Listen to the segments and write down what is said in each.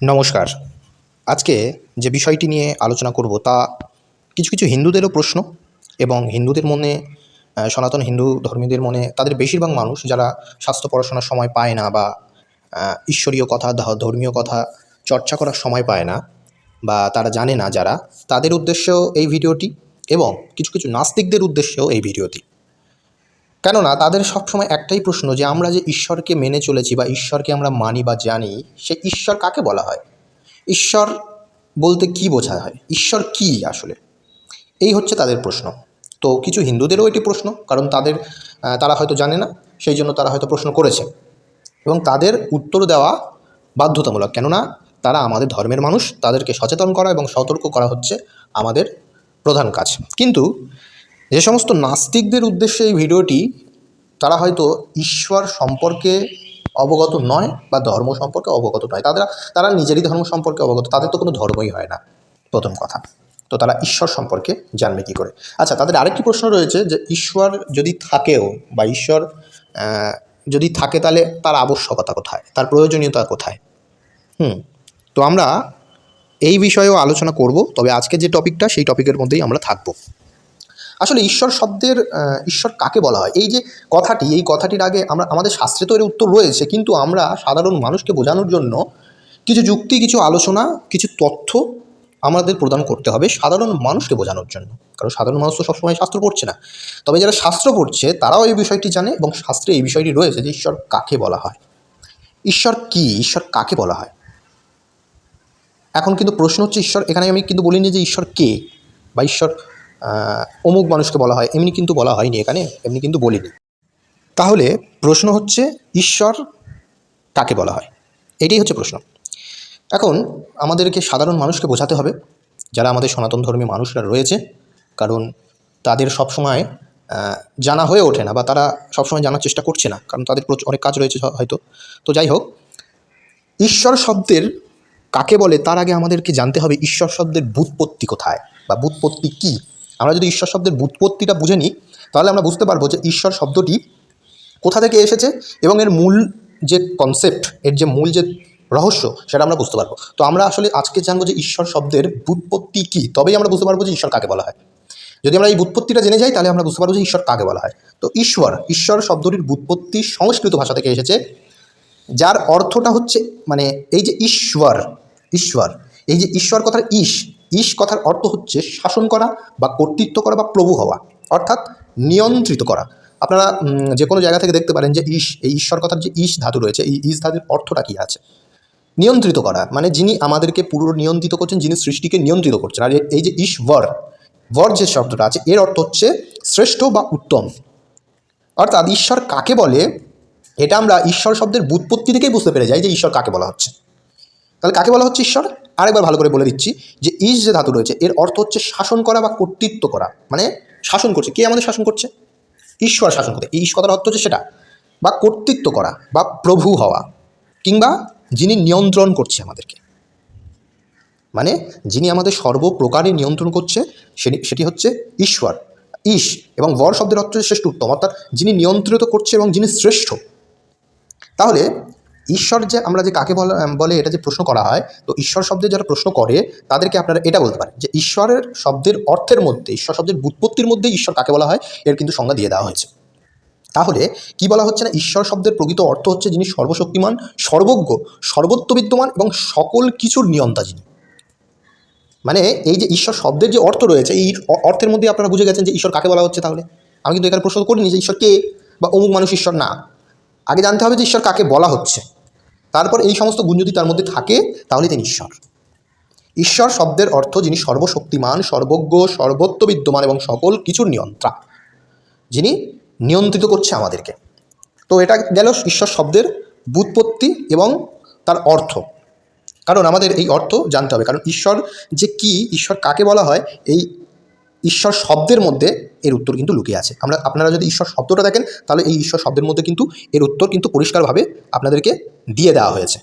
নমস্কার। আজকে যে বিষয়টি নিয়ে আলোচনা করব তা কিছু কিছু হিন্দুদেরও প্রশ্ন এবং হিন্দুদের মনে সনাতন হিন্দু ধর্মীদের মনে তাদের বেশিরভাগ মানুষ যারা স্বাস্থ্য পড়াশোনার সময় পায় না বা ঈশ্বরীয় কথা ধর্মীয় কথা চর্চা করার সময় পায় না বা তারা জানে না যারা, তাদের উদ্দেশ্যেও এই ভিডিওটি এবং কিছু কিছু নাস্তিকদের উদ্দেশ্যেও এই ভিডিওটি। কেননা তাদের সবসময় একটাই প্রশ্ন যে আমরা যে ঈশ্বরকে মেনে চলেছি বা ঈশ্বরকে আমরা মানি বা জানি, সে ঈশ্বর কাকে বলা হয়? ঈশ্বর বলতে কি বোঝা হয়? ঈশ্বর কি আসলে? এই হচ্ছে তাদের প্রশ্ন। তো কিছু হিন্দুদেরও এটি প্রশ্ন, কারণ তাদের তারা হয়তো জানে না, সেই জন্য তারা হয়তো প্রশ্ন করেছে। এবং তাদের উত্তর দেওয়া বাধ্যতামূলক, কেননা তারা আমাদের ধর্মের মানুষ, তাদেরকে সচেতন করা এবং সতর্ক করা হচ্ছে আমাদের প্রধান কাজ। কিন্তু যে সমস্ত নাস্তিকদের উদ্দেশ্যে এই ভিডিওটি, তারা হয়তো ঈশ্বর সম্পর্কে অবগত নয় বা ধর্ম সম্পর্কে অবগত নয়। তারা তারা নিজেরই ধর্ম সম্পর্কে অবগত, তাদের তো কোনো ধর্মই হয় না। প্রথম কথা। তো তারা ঈশ্বর সম্পর্কে জানবে কী করে? আচ্ছা তাদের আরেকটি প্রশ্ন রয়েছে যে ঈশ্বর যদি থাকেও বা ঈশ্বর যদি থাকে তাহলে তার আবশ্যকতা কোথায়? তার প্রয়োজনীয়তা কোথায়? হুম, তো আমরা এই বিষয়েও আলোচনা করব, তবে আজকে যে টপিকটা, সেই টপিকের মধ্যেই আমরা থাকব। আসলে ঈশ্বর শব্দের ঈশ্বর কাকে বলা হয়? এই যে কথাটি, এই কথাটির আগে আমরা, আমাদের শাস্ত্রে তো এর উত্তর রয়েছে, কিন্তু আমরা সাধারণ মানুষকে বোঝানোর জন্য কিছু যুক্তি, কিছু আলোচনা, কিছু তথ্য আমাদের প্রদান করতে হবে সাধারণ মানুষকে বোঝানোর জন্য। কারণ সাধারণ মানুষ তো সবসময় শাস্ত্র পড়ছে না। তবে যারা শাস্ত্র পড়ছে, তারাও এই বিষয়টি জানে এবং শাস্ত্রে এই বিষয়টি রয়েছে যে ঈশ্বর কাকে বলা হয়। ঈশ্বর কি? ঈশ্বর কাকে বলা হয়? এখন কিন্তু প্রশ্ন হচ্ছে, ঈশ্বর, এখানে আমি কিন্তু বলিনি যে ঈশ্বর কে বা ঈশ্বর অমুক মানুষকে বলা হয়, এমনি কিন্তু বলা হয়নি এখানে, এমনি কিন্তু বলিনি। তাহলে প্রশ্ন হচ্ছে, ঈশ্বর কাকে বলা হয়? এটাই হচ্ছে প্রশ্ন। এখন আমাদেরকে সাধারণ মানুষকে বোঝাতে হবে, যারা আমাদের সনাতন ধর্মী মানুষরা রয়েছে, কারণ তাদের সবসময় জানা হয়ে ওঠে না, বা তারা সবসময় জানার চেষ্টা করছে না, কারণ তাদের অনেক কাজ রয়েছে হয়তো। তো যাই হোক, ঈশ্বর শব্দের কাকে বলে, তার আগে আমাদেরকে জানতে হবে, ঈশ্বর শব্দের বুৎপত্তি কোথায়, বা বুৎপত্তি কী? আমরা যদি ঈশ্বর শব্দের বুৎপত্তিটা বুঝে নিই, তাহলে আমরা বুঝতে পারব যে ঈশ্বর শব্দটি কোথা থেকে এসেছে এবং এর মূল যে কনসেপ্ট এর যে মূল যে রহস্য, সেটা আমরা বুঝতে পারব। তো আমরা আসলে আজকে জানব যে ঈশ্বর শব্দের বুৎপত্তি কী, তবেই আমরা বুঝতে পারব যে ঈশ্বর কাকে বলা হয়। যদি আমরা এই বুৎপত্তিটা জেনে যাই, তাহলে আমরা বুঝতে পারব যে ঈশ্বর কাকে বলা হয়। তো ঈশ্বর ঈশ্বর শব্দটির বুৎপত্তি সংস্কৃত ভাষা থেকে এসেছে, যার অর্থটা হচ্ছে মানে এই যে ঈশ্বর ঈশ্বর, এই যে ঈশ্বর কথার ঈশ ঈশ কথার অর্থ হচ্ছে শাসন করা বা কর্তৃত্ব করা বা প্রভু হওয়া, অর্থাৎ নিয়ন্ত্রিত করা। আপনারা যে কোনো জায়গা থেকে দেখতে পারেন যে ঈশ এই ঈশ্বর কথার যে ঈশ ধাতু রয়েছে, এই ঈশ ধাতুর অর্থটা কী আছে? নিয়ন্ত্রিত করা মানে যিনি আমাদেরকে পুরো নিয়ন্ত্রিত করছেন, যিনি সৃষ্টিকে নিয়ন্ত্রিত করছেন। আর এই যে ঈশ্বর বর যে শব্দটা আছে, এর অর্থ হচ্ছে শ্রেষ্ঠ বা উত্তম। অর্থাৎ ঈশ্বর কাকে বলে? এটা আমরা ঈশ্বর শব্দের বুৎপত্তি থেকেই বুঝতে পেরে যাই যে ঈশ্বর কাকে বলা হচ্ছে। তাহলে কাকে বলা হচ্ছে ঈশ্বর? আরেকবার ভালো করে বলে দিচ্ছি যে ঈশ যে ধাতু রয়েছে, এর অর্থ হচ্ছে শাসন করা বা কর্তৃত্ব করা। মানে শাসন করছে। কে আমাদের শাসন করছে? ঈশ্বর শাসন করতে ঈশ কথার অর্থ হচ্ছে সেটা, বা কর্তৃত্ব করা, বা প্রভু হওয়া, কিংবা যিনি নিয়ন্ত্রণ করছে আমাদেরকে। মানে যিনি আমাদের সর্বপ্রকারে নিয়ন্ত্রণ করছে, সেটি হচ্ছে ঈশ্বর। ঈশ এবং বর শব্দের অর্থ শ্রেষ্ঠ উত্তম অর্থাৎ যিনি নিয়ন্ত্রিত করছে এবং যিনি শ্রেষ্ঠ। তাহলে ঈশ্বর যে আমরা যে কাকে বলা এটা যে প্রশ্ন করা হয়, তো ঈশ্বর শব্দে যারা প্রশ্ন করে, তাদেরকে আপনারা এটা বলতে পারেন যে ঈশ্বরের শব্দের অর্থের মধ্যে, ঈশ্বর শব্দের বুৎপত্তির মধ্যে ঈশ্বর কাকে বলা হয়, এর কিন্তু সংজ্ঞা দিয়ে দেওয়া হয়েছে। তাহলে কি বলা হচ্ছে না, ঈশ্বর শব্দের প্রকৃত অর্থ হচ্ছে যিনি সর্বশক্তিমান, সর্বজ্ঞ সর্বত্র বিদ্যমান এবং সকল কিছুর নিয়ন্তা যিনি। মানে এই যে ঈশ্বর শব্দের যে অর্থ রয়েছে, এই অর্থের মধ্যে আপনারা বুঝে গেছেন যে ঈশ্বর কাকে বলা হচ্ছে তাহলে। আমি কিন্তু এখানে প্রশ্ন করিনি যে ঈশ্বর কে বা অমুক মানুষ ঈশ্বর না। আগে জানতে হবে যে ঈশ্বর কাকে বলা হচ্ছে। তারপর এই সমস্ত গুণ যদি তার মধ্যে থাকে, তাহলে তিনি ঈশ্বর। ঈশ্বর শব্দের অর্থ যিনি সর্বশক্তিমান, সর্বজ্ঞ সর্বত্র বিদ্যমান এবং সকল কিছুর নিয়ন্ত্রা। যিনি নিয়ন্ত্রিত করছে আমাদেরকে। তো এটা গেল ঈশ্বর শব্দের বুৎপত্তি এবং তার অর্থ। কারণ আমাদের এই অর্থ জানতে হবে। কারণ ঈশ্বর যে কি, ঈশ্বর কাকে বলা হয়, এই ঈশ্বর শব্দের মধ্যে এর উত্তর কিন্তু লুকিয়ে আছে। আমরা, আপনারা যদি ঈশ্বর শব্দটা দেখেন, তাহলে এই ঈশ্বর শব্দের মধ্যে কিন্তু এর উত্তর কিন্তু পরিষ্কারভাবে আপনাদেরকে দিয়ে দেওয়া হয়েছে।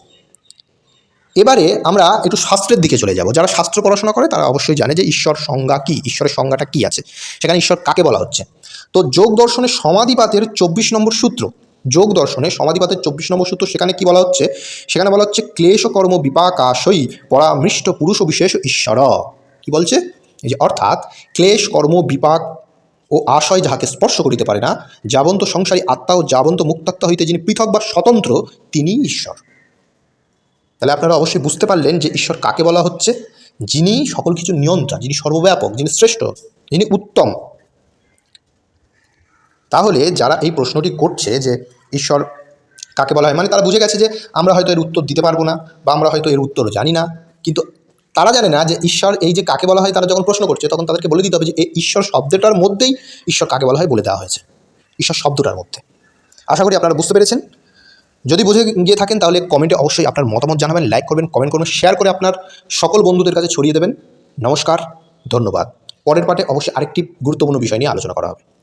এবারে আমরা একটু শাস্ত্রের দিকে চলে যাব। যারা শাস্ত্র পড়াশোনা করে, তারা অবশ্যই জানে যে ঈশ্বর সংজ্ঞা কী, ঈশ্বরের সংজ্ঞাটা কী আছে। সেখানে ঈশ্বর কাকে বলা হচ্ছে? তো যোগ দর্শনের সমাধিপাতের চব্বিশ নম্বর সূত্র, যোগ দর্শনে সমাধিপাতের চব্বিশ নম্বর সূত্র সেখানে কি বলা হচ্ছে? সেখানে বলা হচ্ছে ক্লেশ কর্ম বিপাকাশই পরামৃষ্ট পুরুষ বিশেষ ঈশ্বর। কি বলছে? যে অর্থাৎ ক্লেশ, কর্ম, বিপাক ও আশয় যাহাকে স্পর্শ করিতে পারে না, যাবন্ত সংসারী আত্মা ও যাবন্ত মুক্তাত্মা হইতে যিনি পৃথক বা স্বতন্ত্র, তিনি ঈশ্বর। তাহলে আপনারা অবশ্যই বুঝতে পারলেন যে ঈশ্বর কাকে বলা হচ্ছে? যিনি সকল কিছু নিয়ন্ত্রণ, যিনি সর্বব্যাপক, যিনি শ্রেষ্ঠ, যিনি উত্তম। তাহলে যারা এই প্রশ্নটি করছে যে ঈশ্বর কাকে বলা হয় মানে তারা বুঝে গেছে যে আমরা হয়তো এর উত্তর দিতে পারব না বা আমরা হয়তো এর উত্তর জানি না, কিন্তু তারা জানে না যে ঈশ্বর এই যে কাকে বলা হয় তারা যখন প্রশ্ন করছে, তখন তাদেরকে বলে দিতে হবে যে এই ঈশ্বর শব্দটার মধ্যেই ঈশ্বর কাকে বলা হয় বলে দেওয়া হয়েছে। ঈশ্বর শব্দটার মধ্যে। আশা করি আপনারা বুঝতে পেরেছেন। যদি বুঝে গিয়ে থাকেন, তাহলে কমেন্টে অবশ্যই আপনার মতামত জানাবেন লাইক করবেন কমেন্ট করবেন শেয়ার করে আপনার সকল বন্ধুদের কাছে ছড়িয়ে দেবেন। নমস্কার, ধন্যবাদ। পরের পাঠে অবশ্যই আরেকটি গুরুত্বপূর্ণ বিষয় নিয়ে আলোচনা করা হবে।